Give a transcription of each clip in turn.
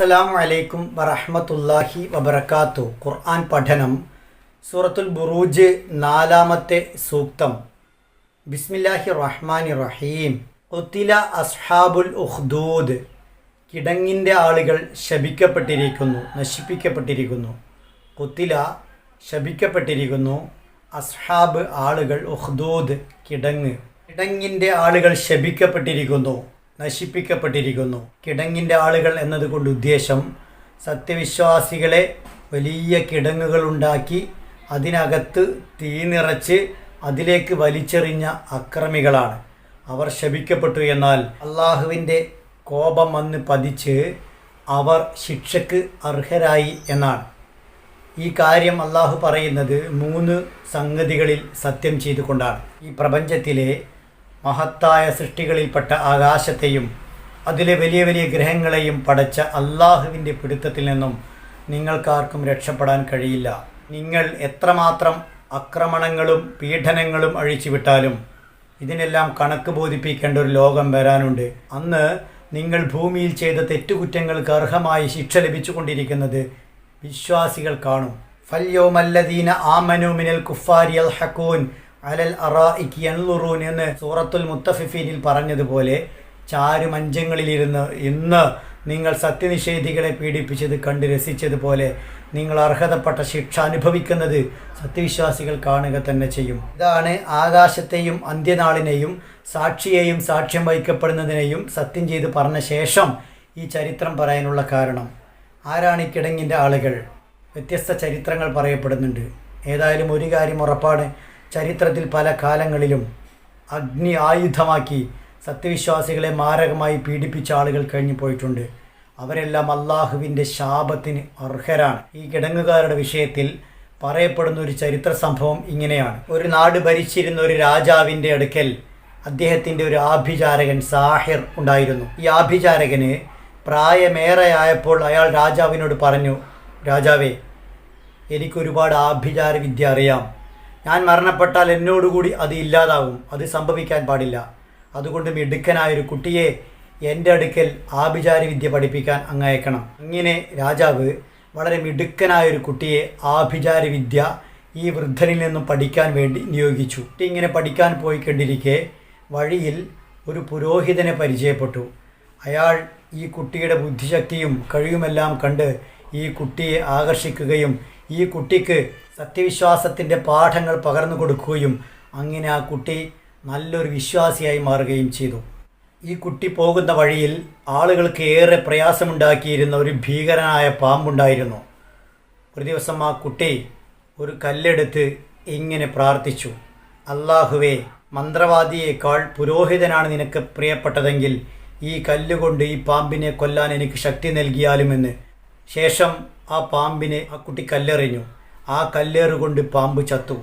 അസ്സലാമു അലൈക്കും വറഹ്മത്തുള്ളാഹി വബർക്കാത്തു ഖുർആൻ പഠനം സൂറത്തുൽ ബുറൂജ് നാലാമത്തെ സൂക്തം. ബിസ്മില്ലാഹി റഹ്മാനി റഹീം. ഒത്തില അസ്ഹാബുൽ ഉഹ്ദൂദ് കിടങ്ങിന്റെ ആളുകൾ ശപിക്കപ്പെട്ടിരിക്കുന്നു നശിപ്പിക്കപ്പെട്ടിരിക്കുന്നു. കൊത്തില ശപിക്കപ്പെട്ടിരിക്കുന്നു അസ്ഹാബ് ആളുകൾ ഉഹ്ദൂദ് കിടങ്ങ്. കിടങ്ങിന്റെ ആളുകൾ ശപിക്കപ്പെട്ടിരിക്കുന്നു. നശിപ്പിക്കപ്പെട്ടിരിക്കുന്നു. കിടങ്ങിന്റെ ആളുകൾ എന്നതുകൊണ്ട് ഉദ്ദേശം സത്യവിശ്വാസികളെ വലിയ കിടങ്ങുകൾ ഉണ്ടാക്കി അതിനകത്ത് തീ നിറച്ച് അതിലേക്ക് വലിച്ചെറിഞ്ഞ അക്രമികളാണ്. അവർ ശപിക്കപ്പെട്ടു എന്നാൽ അള്ളാഹുവിന്റെ കോപം വന്ന് പതിച്ച് അവർ ശിക്ഷയ്ക്ക് അർഹരായി എന്നാണ്. ഈ കാര്യം അള്ളാഹു പറയുന്നത് മൂന്ന് സംഗതികളിൽ സത്യം ചെയ്തുകൊണ്ടാണ്. ഈ പ്രപഞ്ചത്തിലെ മഹത്തായ സൃഷ്ടികളിൽപ്പെട്ട ആകാശത്തെയും അതിലെ വലിയ വലിയ ഗ്രഹങ്ങളെയും പടച്ച അള്ളാഹുവിന്റെ പിടുത്തത്തിൽ നിന്നും നിങ്ങൾക്കാർക്കും രക്ഷപ്പെടാൻ കഴിയില്ല. നിങ്ങൾ എത്രമാത്രം ആക്രമണങ്ങളും പീഡനങ്ങളും അഴിച്ചുവിട്ടാലും ഇതിനെല്ലാം കണക്ക് ബോധിപ്പിക്കേണ്ട ഒരു ലോകം വരാനുണ്ട്. അന്ന് നിങ്ങൾ ഭൂമിയിൽ ചെയ്ത തെറ്റുകുറ്റങ്ങൾക്ക് അർഹമായി ശിക്ഷ ലഭിച്ചുകൊണ്ടിരിക്കുന്നത് വിശ്വാസികൾ കാണും. ഫല്യോമല്ലദീന ആമനു മിനൽ കുഫാരി അൽ ഹക്കൂൻ. അലൽ അറായിക്ക് എൻലുറൂൻ എന്ന് സൂറത്തുൽ മുത്തഫിഫീനിൽ പറഞ്ഞതുപോലെ ചാരുമഞ്ചങ്ങളിലിരുന്ന് ഇന്ന് നിങ്ങൾ സത്യനിഷേധികളെ പീഡിപ്പിച്ചത് കണ്ട് രസിച്ചതുപോലെ നിങ്ങൾ അർഹതപ്പെട്ട ശിക്ഷ അനുഭവിക്കുന്നത് സത്യവിശ്വാസികൾ കാണുക തന്നെ ചെയ്യും. ഇതാണ് ആകാശത്തെയും അന്ത്യനാളിനെയും സാക്ഷിയെയും സാക്ഷ്യം വഹിക്കപ്പെടുന്നതിനെയും സത്യം ചെയ്ത് പറഞ്ഞ ശേഷം ഈ ചരിത്രം പറയാനുള്ള കാരണം. ആരാണ് ഈ കിടങ്ങിന്റെ ആളുകൾ? വ്യത്യസ്ത ചരിത്രങ്ങൾ പറയപ്പെടുന്നുണ്ട്. ഏതായാലും ഒരു കാര്യം ഉറപ്പാണ്. ചരിത്രത്തിൽ പല കാലങ്ങളിലും അഗ്നി ആയുധമാക്കി സത്യവിശ്വാസികളെ മാരകമായി പീഡിപ്പിച്ച ആളുകൾ കഴിഞ്ഞു പോയിട്ടുണ്ട്. അവരെല്ലാം അള്ളാഹുവിന്റെ ശാപത്തിന് അർഹരാണ്. ഈ കിടങ്ങുകാരുടെ വിഷയത്തിൽ പറയപ്പെടുന്ന ഒരു ചരിത്ര സംഭവം ഇങ്ങനെയാണ്. ഒരു നാട് ഭരിച്ചിരുന്ന ഒരു രാജാവിന്റെ അടുക്കൽ അദ്ദേഹത്തിന്റെ ഒരു ആഭിചാരകൻ സാഹിർ ഉണ്ടായിരുന്നു. ഈ ആഭിചാരകന് പ്രായമേറെയായപ്പോൾ അയാൾ രാജാവിനോട് പറഞ്ഞു രാജാവേ എനിക്കൊരുപാട് ആഭിചാര വിദ്യ അറിയാം. ഞാൻ മരണപ്പെട്ടാൽ എന്നോടുകൂടി അത് ഇല്ലാതാവും. അത് സംഭവിക്കാൻ പാടില്ല. അതുകൊണ്ട് മിടുക്കനായൊരു കുട്ടിയെ എന്റെ അടുക്കൽ ആഭിചാര വിദ്യ പഠിപ്പിക്കാൻ അങ്ങയക്കണം. അങ്ങനെ രാജാവ് വളരെ മിടുക്കനായൊരു കുട്ടിയെ ആഭിചാര വിദ്യ ഈ വൃദ്ധനിൽ നിന്നും പഠിക്കാൻ വേണ്ടി നിയോഗിച്ചു. കുട്ടി ഇങ്ങനെ പഠിക്കാൻ പോയി കണ്ടിരിക്കെ വഴിയിൽ ഒരു പുരോഹിതനെ പരിചയപ്പെട്ടു. അയാൾ ഈ കുട്ടിയുടെ ബുദ്ധിശക്തിയും കഴിവുമെല്ലാം കണ്ട് ഈ കുട്ടിയെ ആകർഷിക്കുകയും ഈ കുട്ടിക്ക് സത്യവിശ്വാസത്തിന്റെ പാഠങ്ങൾ പകർന്നു കൊടുക്കുകയും അങ്ങനെ ആ കുട്ടി നല്ലൊരു വിശ്വാസിയായി മാറുകയും ചെയ്തു. ഈ കുട്ടി പോകുന്ന വഴിയിൽ ആളുകൾക്ക് ഏറെ പ്രയാസമുണ്ടാക്കിയിരുന്ന ഒരു ഭീകരനായ പാമ്പുണ്ടായിരുന്നു. ഒരു ദിവസം ആ കുട്ടി ഒരു കല്ലെടുത്ത് ഇങ്ങനെ പ്രാർത്ഥിച്ചു അള്ളാഹുവേ മന്ത്രവാദിയേക്കാൾ പുരോഹിതനാണ് നിനക്ക് പ്രിയപ്പെട്ടതെങ്കിൽ ഈ കല്ലുകൊണ്ട് ഈ പാമ്പിനെ കൊല്ലാൻ എനിക്ക് ശക്തി നൽകിയാലുമെന്ന്. ശേഷം ആ പാമ്പിനെ ആ കുട്ടി കല്ലെറിഞ്ഞു. ആ കല്ലേറുകൊണ്ട് പാമ്പ് ചത്തു.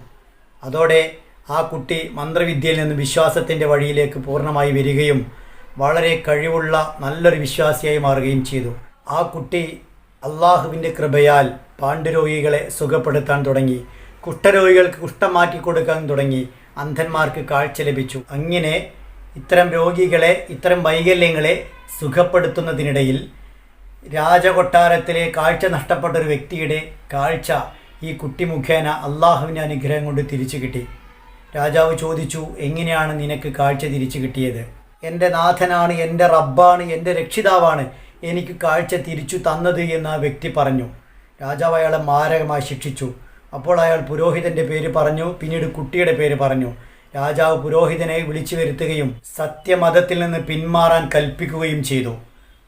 അതോടെ ആ കുട്ടി മന്ത്രവിദ്യയിൽ നിന്ന് വിശ്വാസത്തിന്റെ വഴിയിലേക്ക് പൂർണമായി വരികയും വളരെ കഴിവുള്ള നല്ലൊരു വിശ്വാസിയായി മാറുകയും ചെയ്തു. ആ കുട്ടി അള്ളാഹുവിന്റെ കൃപയാൽ പാണ്ഡുരോഗികളെ സുഖപ്പെടുത്താൻ തുടങ്ങി. കുഷ്ഠരോഗികൾക്ക് കുഷ്ഠം മാറ്റി കൊടുക്കാൻ തുടങ്ങി. അന്ധന്മാർക്ക് കാഴ്ച ലഭിച്ചു. അങ്ങനെ ഇത്തരം രോഗികളെ ഇത്തരം വൈകല്യങ്ങളെ സുഖപ്പെടുത്തുന്നതിനിടയിൽ രാജകൊട്ടാരത്തിലെ കാഴ്ച നഷ്ടപ്പെട്ട ഒരു വ്യക്തിയുടെ കാഴ്ച ഈ കുട്ടി മുഖേന അള്ളാഹുവിന്റെ അനുഗ്രഹം കൊണ്ട് തിരിച്ചു കിട്ടി. രാജാവ് ചോദിച്ചു എങ്ങനെയാണ് നിനക്ക് കാഴ്ച തിരിച്ചു കിട്ടിയത്? എന്റെ നാഥനാണ് എന്റെ റബ്ബാണ് എന്റെ രക്ഷിതാവാണ് എനിക്ക് കാഴ്ച തിരിച്ചു തന്നത് എന്ന് ആ വ്യക്തി പറഞ്ഞു. രാജാവ് അയാളെ മാരകമായി ശിക്ഷിച്ചു. അപ്പോൾ അയാൾ പുരോഹിതന്റെ പേര് പറഞ്ഞു പിന്നീട് കുട്ടിയുടെ പേര് പറഞ്ഞു. രാജാവ് പുരോഹിതനെ വിളിച്ചു വരുത്തുകയും സത്യമതത്തിൽ നിന്ന് പിന്മാറാൻ കൽപ്പിക്കുകയും ചെയ്തു.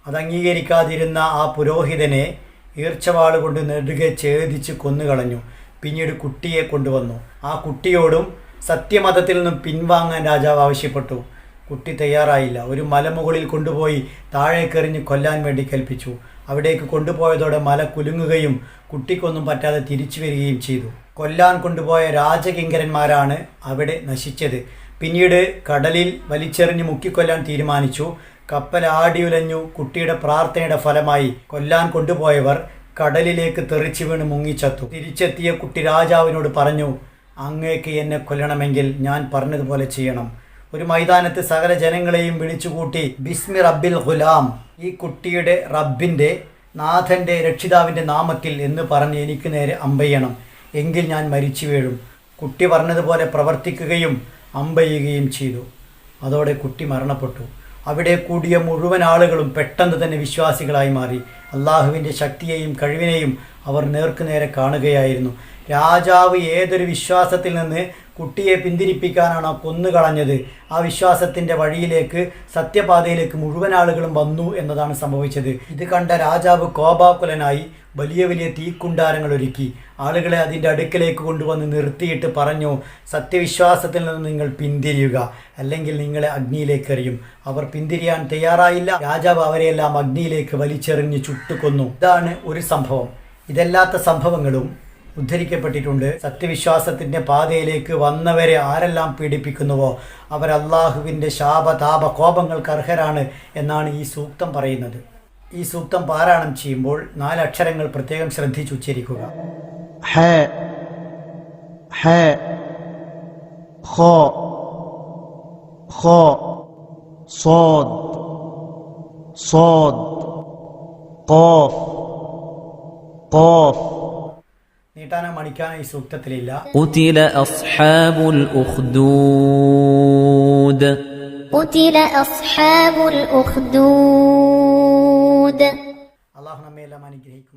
അത് അംഗീകരിക്കാതിരുന്ന ആ പുരോഹിതനെ ഈർച്ചവാൾ കൊണ്ട് നെടുകെ ഛേദിച്ച് കൊന്നുകളഞ്ഞു. പിന്നീട് കുട്ടിയെ കൊണ്ടുവന്നു. ആ കുട്ടിയോടും സത്യമതത്തിൽ നിന്നും പിൻവാങ്ങാൻ രാജാവ് ആവശ്യപ്പെട്ടു. കുട്ടി തയ്യാറായില്ല. ഒരു മലമുകളിൽ കൊണ്ടുപോയി താഴേക്കെറിഞ്ഞ് കൊല്ലാൻ വേണ്ടി കൽപ്പിച്ചു. അവിടേക്ക് കൊണ്ടുപോയതോടെ മല കുലുങ്ങുകയും കുട്ടിക്കൊന്നും പറ്റാതെ തിരിച്ചു വരികയും ചെയ്തു. കൊല്ലാൻ കൊണ്ടുപോയ രാജകിങ്കരന്മാരാണ് അവിടെ നശിച്ചത്. പിന്നീട് കടലിൽ വലിച്ചെറിഞ്ഞ് മുക്കിക്കൊല്ലാൻ തീരുമാനിച്ചു. കപ്പൽ ആടിയുലഞ്ഞു കുട്ടിയുടെ പ്രാർത്ഥനയുടെ ഫലമായി കൊല്ലാൻ കൊണ്ടുപോയവർ കടലിലേക്ക് തെറിച്ചു വീണ് മുങ്ങിച്ചത്തു. തിരിച്ചെത്തിയ കുട്ടി രാജാവിനോട് പറഞ്ഞു അങ്ങേക്ക് എന്നെ കൊല്ലണമെങ്കിൽ ഞാൻ പറഞ്ഞതുപോലെ ചെയ്യണം. ഒരു മൈതാനത്ത് സകല ജനങ്ങളെയും വിളിച്ചുകൂട്ടി ബിസ്മി റബ്ബിൽ ഗുലാം ഈ കുട്ടിയുടെ റബ്ബിന്റെ നാഥന്റെ രക്ഷിതാവിന്റെ നാമത്തിൽ എന്ന് പറഞ്ഞ് എനിക്ക് നേരെ അമ്പയ്യണം. എങ്കിൽ ഞാൻ മരിച്ചു വീഴും കുട്ടി പറഞ്ഞതുപോലെ പ്രവർത്തിക്കുകയും അമ്പയ്യുകയും ചെയ്തു. അതോടെ കുട്ടി മരണപ്പെട്ടു. അവിടെ കൂടിയ മുഴുവൻ ആളുകളും പെട്ടെന്ന് തന്നെ വിശ്വാസികളായി മാറി. അള്ളാഹുവിന്റെ ശക്തിയെയും കഴിവിനെയും അവർ നേർക്കുനേരെ കാണുകയായിരുന്നു. രാജാവ് ഏതൊരു വിശ്വാസത്തിൽ നിന്ന് കുട്ടിയെ പിന്തിരിപ്പിക്കാനാണോ കൊന്നുകളഞ്ഞത് ആ വിശ്വാസത്തിന്റെ വഴിയിലേക്ക് സത്യപാതയിലേക്ക് മുഴുവൻ ആളുകളും വന്നു എന്നതാണ് സംഭവിച്ചത്. ഇത് കണ്ട രാജാവ് കോപാകുലനായി വലിയ വലിയ തീക്കുണ്ടാരങ്ങൾ ഒരുക്കി. ആളുകളെ അതിന്റെ അടുക്കലേക്ക് കൊണ്ടുവന്ന് നിർത്തിയിട്ട് പറഞ്ഞു സത്യവിശ്വാസത്തിൽ നിന്ന് നിങ്ങൾ പിന്തിരിയുക. അല്ലെങ്കിൽ നിങ്ങളെ അഗ്നിയിലേക്ക് എറിയും. അവർ പിന്തിരിയാൻ തയ്യാറായില്ല. രാജാവ് അവരെയെല്ലാം അഗ്നിയിലേക്ക് വലിച്ചെറിഞ്ഞ് ചുട്ടുകൊന്നു. ഇതാണ് ഒരു സംഭവം. ഇതല്ലാത്ത സംഭവങ്ങളും ഉദ്ധരിക്കപ്പെട്ടിട്ടുണ്ട് സത്യവിശ്വാസത്തിൻ്റെ പാതയിലേക്ക് വന്നവരെ ആരെല്ലാം പീഡിപ്പിക്കുന്നുവോ അവർ അള്ളാഹുവിൻ്റെ ശാപതാപ കോപങ്ങൾക്ക് അർഹരാണ് എന്നാണ് ഈ സൂക്തം പറയുന്നത് ഈ സൂക്തം പാരായണം ചെയ്യുമ്പോൾ നാലക്ഷരങ്ങൾ പ്രത്യേകം ശ്രദ്ധിച്ചുച്ചരിക്കുക حاء حاء خاء خاء صاد صاد قاف قاف നീട്ടാനോ മണിക്കാനോ ഈ സൂക്തത്തിലില്ല قتل أصحاب الأخدود قتل أصحاب الأخدود അള്ളാഹു നമ്മയെല്ലാം അനുഗ്രഹിക്കും